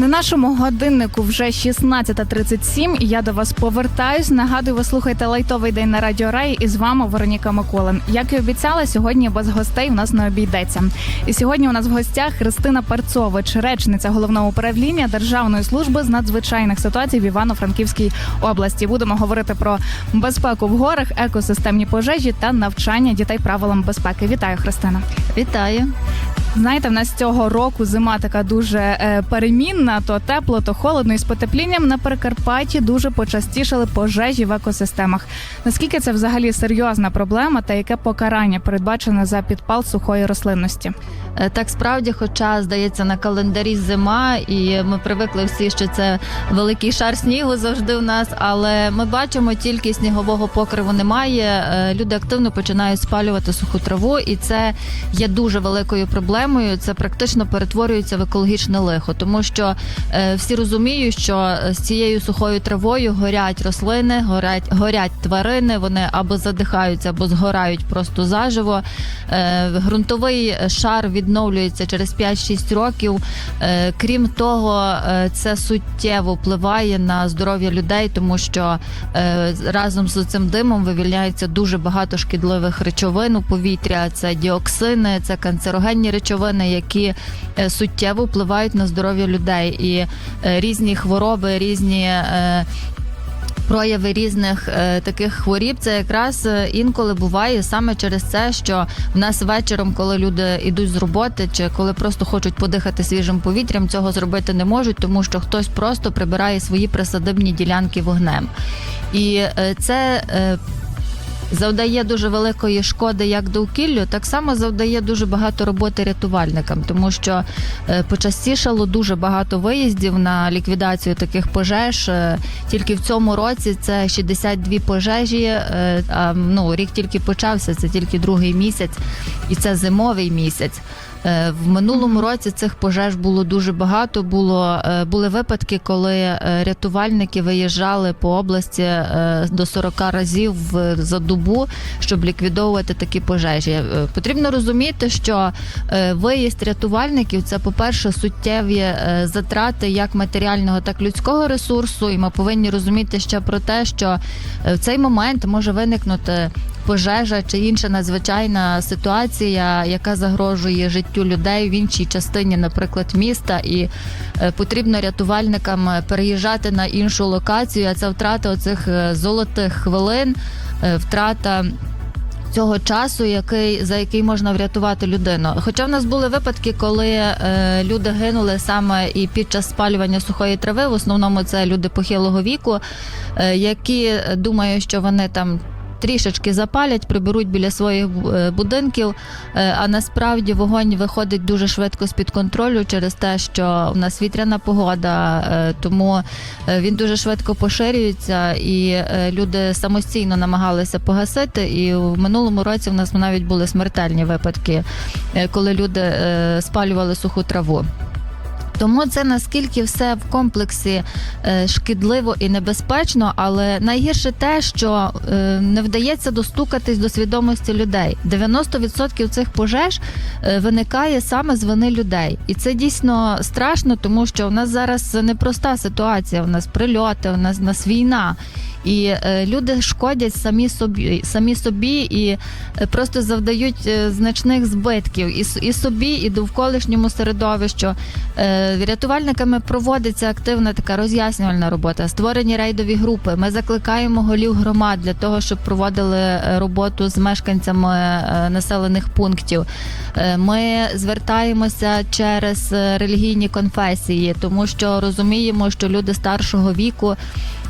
На нашому годиннику вже 16.37 і я до вас повертаюсь. Нагадую, ви слухаєте лайтовий день на радіо Рай і з вами Вероніка Миколин. Як і обіцяла, сьогодні без гостей у нас не обійдеться. І сьогодні у нас в гостях Христина Парцович, речниця головного управління Державної служби з надзвичайних ситуацій в Івано-Франківській області. Будемо говорити про безпеку в горах, екосистемні пожежі та навчання дітей правилам безпеки. Вітаю, Христина. Вітаю. Знаєте, в нас цього року зима така дуже е, перемінна, то тепло, то холодно. І з потеплінням на Прикарпатті дуже почастішали пожежі в екосистемах. Наскільки це взагалі серйозна проблема, та яке покарання передбачене за підпал сухої рослинності? Е, Так справді, хоча здається на календарі зима, і ми привикли всі, що це великий шар снігу завжди в нас. Але ми бачимо, тільки снігового покриву немає. Е, Люди активно починають спалювати суху траву, і це є дуже великою проблемою. Це практично перетворюється в екологічне лихо, тому що е, всі розуміють, що з цією сухою травою горять рослини, горять, горять тварини. Вони або задихаються, або згорають просто заживо. Ґрунтовий шар відновлюється через 5-6 років. Е, Крім того, е, це суттєво впливає на здоров'я людей, тому що е, разом з цим димом вивільняється дуже багато шкідливих речовин у повітря. Це діоксини, це канцерогенні речовини, які суттєво впливають на здоров'я людей. І різні хвороби, різні. Прояви різних е, таких хворіб це якраз е, інколи буває саме через це, що в нас вечором, коли люди йдуть з роботи, чи коли просто хочуть подихати свіжим повітрям, цього зробити не можуть, тому що хтось просто прибирає свої присадибні ділянки вогнем. І е, це е, завдає дуже великої шкоди як довкіллю, так само завдає дуже багато роботи рятувальникам, тому що е, почастішало дуже багато виїздів на ліквідацію таких пожеж. Е, Тільки в цьому році це 62 пожежі. е, ну рік тільки почався, це тільки другий місяць, і це зимовий місяць. Е, В минулому році цих пожеж було дуже багато. Було е, були випадки, коли е, рятувальники виїжджали по області до 40 разів за добу, щоб ліквідовувати такі пожежі. Потрібно розуміти, що виїзд рятувальників це, по-перше, суттєві е, затрати як матеріального, так і людського ресурсу. І ми повинні розуміти ще про те, що в цей момент може виникнути пожежа чи інша надзвичайна ситуація, яка загрожує життю людей в іншій частині, наприклад, міста, і е, потрібно рятувальникам переїжджати на іншу локацію. А це втрата оцих е, золотих хвилин, е, втрата. Цього часу, який за який можна врятувати людину. Хоча в нас були випадки, коли е, люди гинули саме і під час спалювання сухої трави, в основному це люди похилого віку, е, які думають, що вони там. Трішечки запалять, приберуть біля своїх е, будинків, е, а насправді вогонь виходить дуже швидко з під контролю через те, що в нас вітряна погода, е, тому він дуже швидко поширюється, і люди самостійно намагалися погасити. І в минулому році в нас навіть були смертельні випадки, коли люди спалювали суху траву. Тому це наскільки все в комплексі е, шкідливо і небезпечно, але найгірше те, що е, не вдається достукатись до свідомості людей. 90% цих пожеж е, виникає саме з вини людей, і це дійсно страшно, тому що у нас зараз непроста ситуація. У нас прильоти, у нас, у нас війна. І е, люди шкодять самі собі, самі собі і е, просто завдають е, значних збитків і, і собі, і довколишньому середовищу. Е, рятувальниками проводиться активна така роз'яснювальна робота, створені рейдові групи. Ми закликаємо голів громад для того, щоб проводили е, роботу з мешканцями е, населених пунктів. Е, Ми звертаємося через е, релігійні конфесії, тому що розуміємо, що люди старшого віку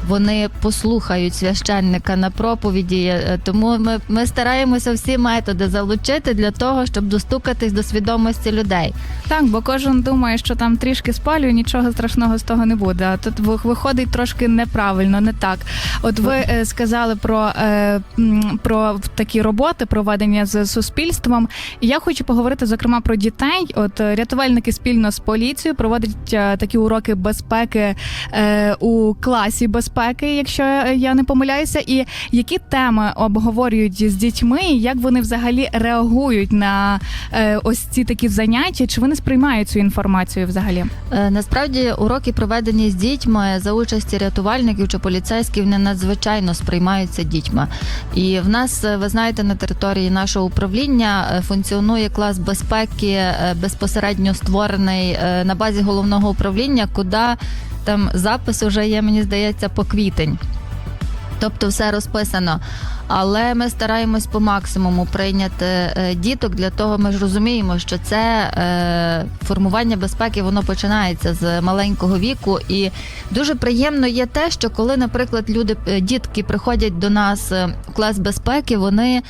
вони послухають священника на проповіді. Е, Тому ми, ми стараємося всі методи залучити для того, щоб достукатись до свідомості людей. Так, бо кожен думає, що там трішки спалює, нічого страшного з того не буде. А тут ви- виходить трошки неправильно, не так. От ви е, сказали про, е, про такі роботи, проведення з суспільством. І я хочу поговорити зокрема про дітей. От е, рятувальники спільно з поліцією проводять е, такі уроки безпеки е, у класі безпеки, якщо я не помиляюся. І які теми обговорюють з дітьми, і як вони взагалі реагують на е, ось ці такі заняття? Чи вони сприймають цю інформацію взагалі? Е, Насправді уроки проведені з дітьми за участі рятувальників чи поліцейських вони надзвичайно сприймаються дітьми. І в нас, е, ви знаєте, на території нашого управління функціонує клас безпеки, безпосередньо створений на базі головного управління, куди там запис вже є, мені здається, по квітень. Тобто все розписано. Але ми стараємось по максимуму прийняти е, діток. Для того ми ж розуміємо, що це е, формування безпеки воно починається з маленького віку. І дуже приємно є те, що коли, наприклад, люди е, дітки приходять до нас в клас безпеки, вони.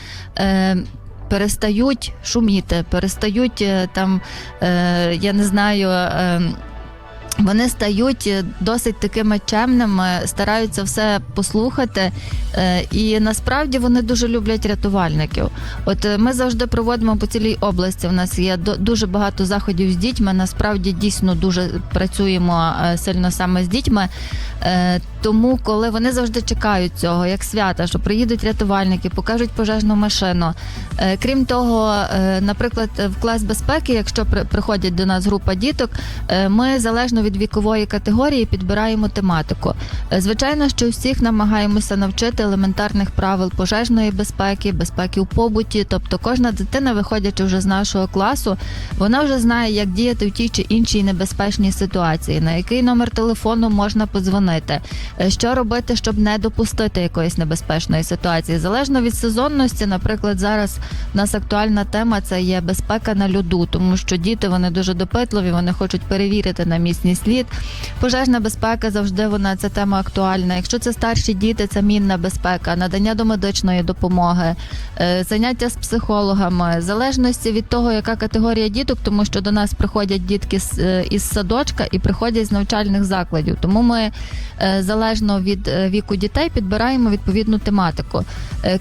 Перестають шуміти, перестають там, я не знаю, вони стають е, досить такими чемними, стараються все послухати, е, і насправді вони дуже люблять рятувальників. От е, ми завжди проводимо по цілій області. У нас є дуже багато заходів з дітьми. Насправді дійсно дуже працюємо сильно саме з дітьми. Тому, коли вони завжди чекають цього, як свята, що приїдуть рятувальники, покажуть пожежну машину. Крім того, наприклад, в клас безпеки, якщо при- приходять до нас група діток, ми залежно від вікової категорії підбираємо тематику. Е, Звичайно, що всіх намагаємося навчити елементарних правил пожежної безпеки, безпеки у побуті. Тобто, кожна дитина, виходячи вже з нашого класу, вона вже знає, як діяти в тій чи іншій небезпечній ситуації, на який номер телефону можна подзвонити, е, що робити, щоб не допустити якоїсь небезпечної ситуації. Залежно від сезонності, наприклад, зараз у нас актуальна тема це є безпека на льоду, тому що діти вони дуже допитливі, вони хочуть перевірити на місний слід. Пожежна безпека завжди вона ця тема актуальна. Якщо це старші діти, це мінна безпека, надання домедичної допомоги, е, заняття з психологами, в залежності від того, яка категорія діток, тому що до нас приходять дітки е, із садочка і приходять з навчальних закладів. Тому ми е, залежно від віку дітей підбираємо відповідну тематику.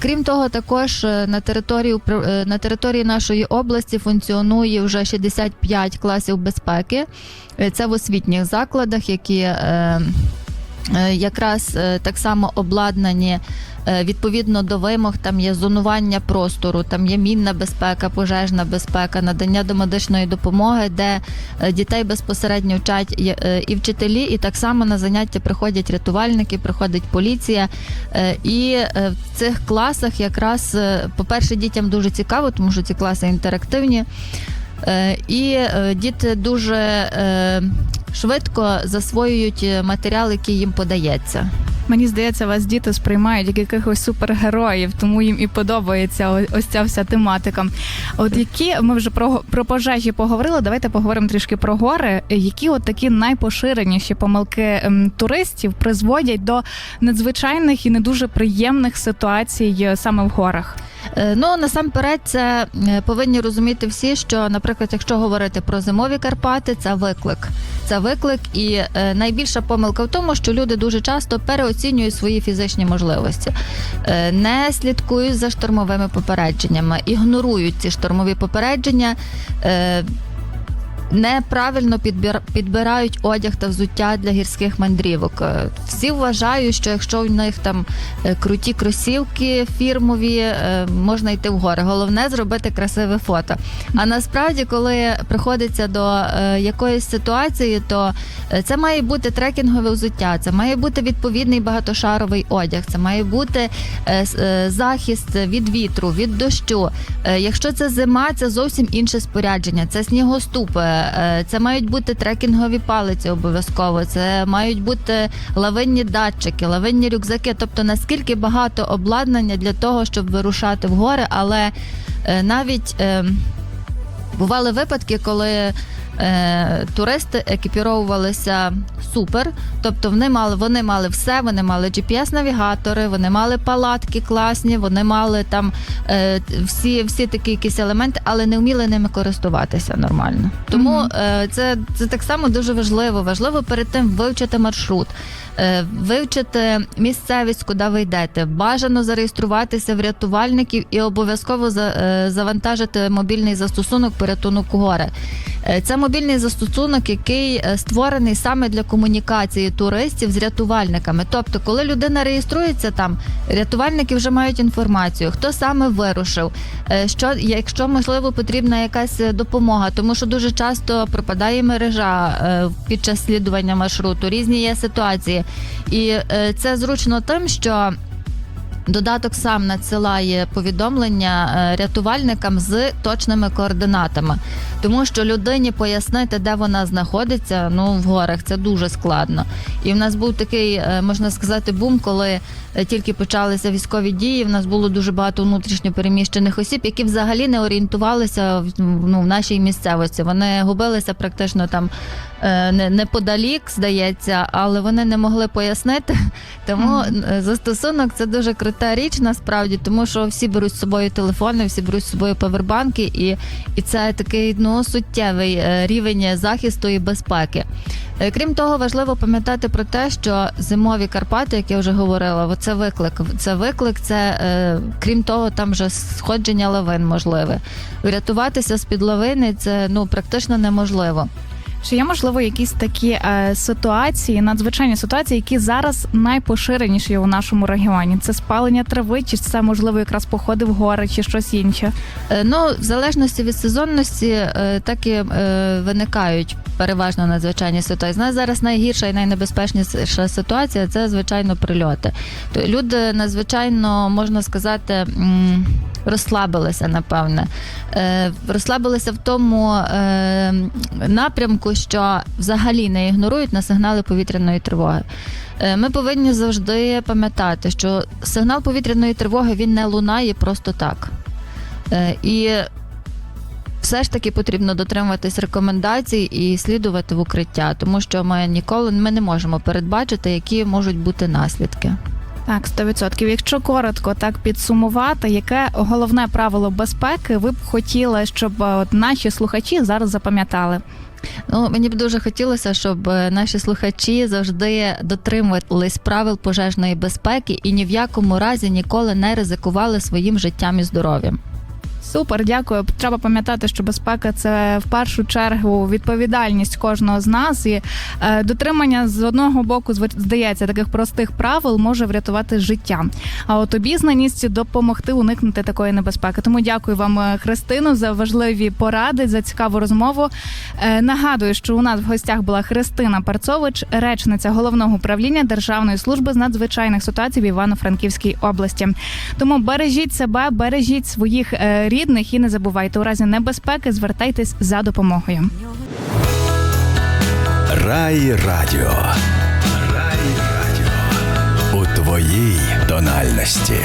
Крім того, також на території на території нашої області функціонує вже 65 класів безпеки. Це в освітніх закладах, які е, е, якраз е, так само обладнані. Відповідно до вимог, там є зонування простору, там є мінна безпека, пожежна безпека, надання домедичної допомоги, де дітей безпосередньо вчать і вчителі, і так само на заняття приходять рятувальники, приходить поліція. І в цих класах якраз, по-перше, дітям дуже цікаво, тому що ці класи інтерактивні. І діти дуже швидко засвоюють е, матеріал, який їм подається. Мені здається, вас діти сприймають як якихось супергероїв, тому їм і подобається ось ця вся тематика. От які ми вже про, про пожежі поговорили. Давайте поговоримо трішки про гори. Які от такі найпоширеніші помилки ем, туристів призводять до надзвичайних і не дуже приємних ситуацій е, саме в горах. Е, Ну насамперед, це е, повинні розуміти всі, що, наприклад, якщо говорити про зимові Карпати, це виклик. Це виклик, і е, найбільша помилка в тому, що люди дуже часто переоцінюють свої фізичні можливості, не слідкують за штормовими попередженнями, ігнорують ці штормові попередження. Неправильно підбір- підбирають одяг та взуття для гірських мандрівок. Е, Всі вважають, що якщо в них там е, круті кросівки фірмові, е, можна йти в гори. Головне зробити красиве фото. А насправді, коли приходиться до якоїсь ситуації, то це має бути трекінгове взуття, це має бути відповідний багатошаровий одяг, це має бути захист від вітру, від дощу. Якщо це зима, це зовсім інше спорядження. Це снігоступи, е, це мають бути трекінгові палиці обов'язково. Це мають бути лавинні датчики, лавинні рюкзаки. Тобто наскільки багато обладнання для того, щоб вирушати в гори, але е, навіть. е, Бували випадки, коли Е, туристи екіпіровувалися супер, тобто вони мали, вони мали все, вони мали GPS-навігатори, вони мали палатки класні, вони мали там е, всі, всі такі якісь елементи, але не вміли ними користуватися нормально. Тому е, це, це так само дуже важливо. Важливо перед тим вивчити маршрут. е, Вивчити місцевість, куди ви йдете, бажано зареєструватися в рятувальників і обов'язково за- е, завантажити мобільний застосунок порятунок гори. Е, Це мобільний застосунок, який е, створений саме для комунікації туристів з рятувальниками. Тобто, коли людина реєструється там, рятувальники вже мають інформацію, хто саме вирушив, е, що якщо можливо потрібна якась допомога, тому що дуже часто пропадає мережа під час слідування маршруту, різні є ситуації, і це зручно тим, що. Додаток сам надсилає повідомлення е, рятувальникам з точними координатами, тому що людині пояснити, де вона знаходиться, ну в горах це дуже складно. І в нас був такий, е, можна сказати, бум, коли е, тільки почалися військові дії. В нас було дуже багато внутрішньо переміщених осіб, які взагалі не орієнтувалися в, ну, в нашій місцевості. Вони губилися практично там неподалік, здається, але вони не могли пояснити. Тому е, застосунок це дуже крута річ насправді, тому що всі беруть з собою телефони, всі беруть з собою павербанки, і, і це такий ну суттєвий е, рівень захисту і безпеки. Е, Крім того, важливо пам'ятати про те, що зимові Карпати, як я вже говорила, це виклик. Це виклик, це е, крім того, там вже сходження лавин можливе. Врятуватися з під лавини це ну практично неможливо. Чи є можливо якісь такі е, ситуації, надзвичайні ситуації, які зараз найпоширеніші у нашому регіоні? Це спалення трави, чи це можливо якраз походи в гори, чи щось інше? Е, Ну, в залежності від сезонності, е, так і е, виникають переважно надзвичайні ситуації. Нас зараз найгірша і найнебезпечніша ситуація це звичайно прильоти. Люди надзвичайно можна сказати. м, Розслабилися, напевне. Е, розслабилися в тому е, напрямку, що взагалі не ігнорують на сигнали повітряної тривоги. Е, Ми повинні завжди пам'ятати, що сигнал повітряної тривоги він не лунає просто так. Е, І все ж таки потрібно дотримуватись рекомендацій і слідувати в укриття, тому що ми ніколи ми не можемо передбачити, які можуть бути наслідки. Так, 100%. Якщо коротко так підсумувати, яке головне правило безпеки ви б хотіли, щоб е, от наші слухачі зараз запам'ятали? Ну мені б дуже хотілося, щоб е, наші слухачі завжди дотримувались правил пожежної безпеки і ні в якому разі ніколи не ризикували своїм життям і здоров'ям. Супер, дякую. Треба пам'ятати, що безпека це в першу чергу відповідальність кожного з нас, і е, дотримання з одного боку здається таких простих правил може врятувати життя. А от обізнаність допомогти уникнути такої небезпеки. Тому дякую вам, е, Христино, за важливі поради, за цікаву розмову. Е, нагадую, що у нас в гостях була Христина Парцович, речниця головного управління Державної служби з надзвичайних ситуацій в Івано-Франківській області. Тому бережіть себе, бережіть своїх е, рідних і не забувайте у разі небезпеки звертайтесь за допомогою. Рай Радіо. Рай Радіо. У твоїй тональності.